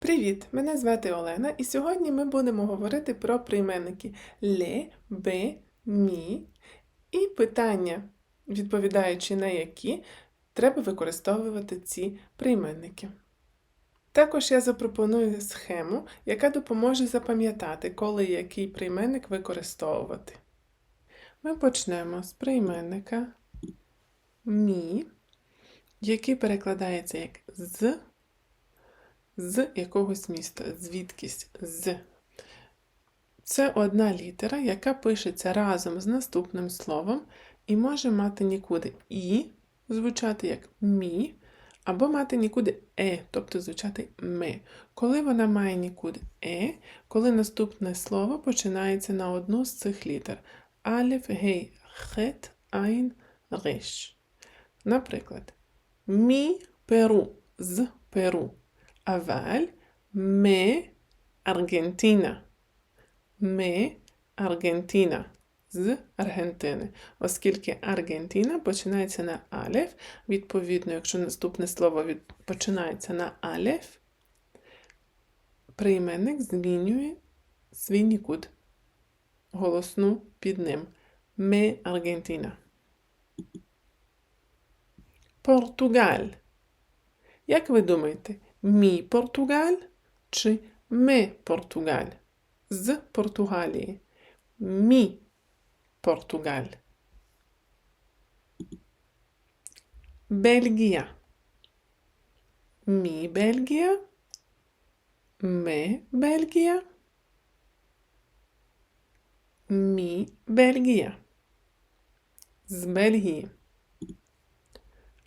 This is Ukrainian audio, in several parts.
Привіт! Мене звати Олена, і сьогодні ми будемо говорити про прийменники ле, бе, мі і питання, відповідаючи на які треба використовувати ці прийменники. Також я запропоную схему, яка допоможе запам'ятати, коли який прийменник використовувати. Ми почнемо з прийменника мі, який перекладається як з з якогось міста, звідкись з. Це одна літера, яка пишеться разом з наступним словом і може мати нікуди і, звучати як мі, або мати нікуди е, тобто звучати ме. Коли вона має нікуди е, коли наступне слово починається на одну з цих літер. Алеф, гей, хет, айн, реш. Наприклад, мі Перу з Перу. אבל מארגנטינה. מארגנטינה. З Аргентини. Оскільки Аргентина починається на алеф, відповідно, якщо наступне слово від... починається на алеф, прийменник змінює свій нікуд. Голосну під ним. Ме Аргентина. Португаль. Як ви думаєте, мій Португаль чи ми Португаль? З Португалії. Мі Португаль. Бельгія. Мі Бельгія. Ми Бельгія. Мі Бельгія. З Бельгії.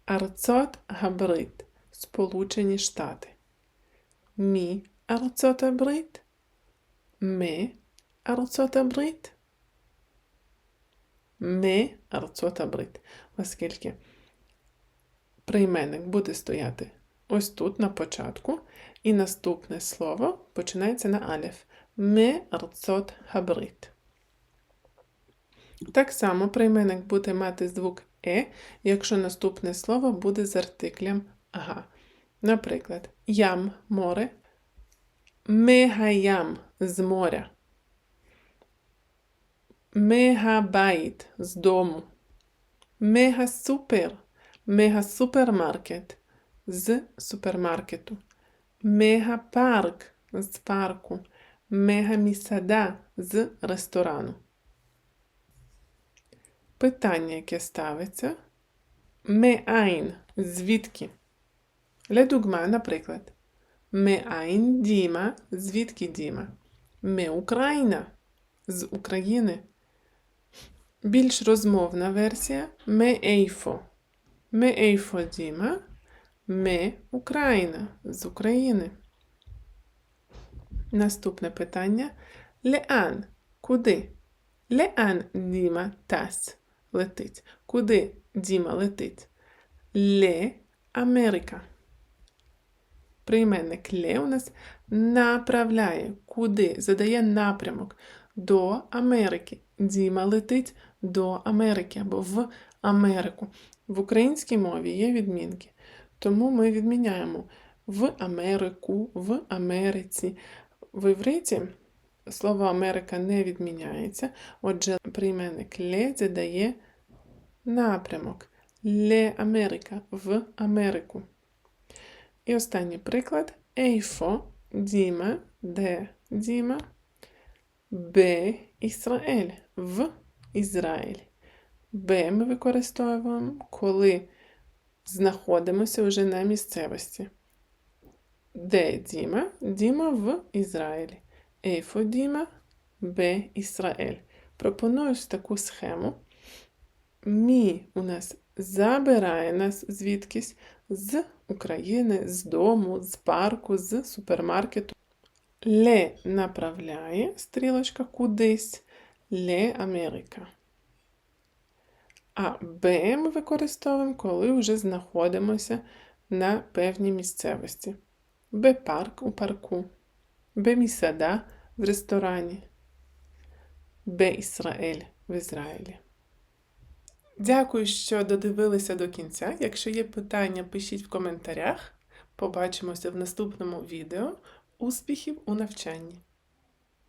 Арцот Габрид. Сполучені Штати. Мі Арцот-Абрит. Ми Арцот-Абрит. Ми Арцот-Абрит. Оскільки прийменник буде стояти ось тут на початку, і наступне слово починається на алеф. Ми Арцот-Абрит. Так само прийменник буде мати звук е, якщо наступне слово буде з артиклем га. Наприклад, ям море, мегаям з моря, мегабайт з дому, мегасупер, мегасупермаркет з супермаркету, мегапарк з парку, мегамісада з ресторану. Питання, яке ставиться. Меайн. Звідки? Ледугма, наприклад. Меайн Діма. Звідки Діма? Ме Україна. З України. Більш розмовна версія Ме Ейфо. Ме Ейфо Діма. Ме Україна. З України. Наступне питання. Леан. Куди? Леан Діма Тас летить. Куди Діма летить? Ле Америка. Прийменник ле у нас направляє. Куди? Задає напрямок до Америки. Діма летить до Америки або в Америку. В українській мові є відмінки. Тому ми відміняємо в Америку, в Америці. В івриті слово Америка не відміняється. Отже, прийменник ле задає напрямок. Ле Америка в Америку. І останній приклад. Ейфо Діма, де Діма, Б Ісраїль в Ізраїль. Б ми використовуємо, коли знаходимося вже на місцевості. Де Діма? Діма в Ізраїлі. Ейфо Діма, Б Ісраїль. Пропоную таку схему. Мі у нас забирає нас звідкись з України, з дому, з парку, з супермаркету. Ле направляє стрілочка кудись, Ле Америка. А Б ми використовуємо, коли вже знаходимося на певній місцевості. Б парк у парку. Б місада в ресторані. Б Ісраїль в Ізраїлі. Дякую, що додивилися до кінця. Якщо є питання, пишіть в коментарях. Побачимося в наступному відео. успіхів у навчанні!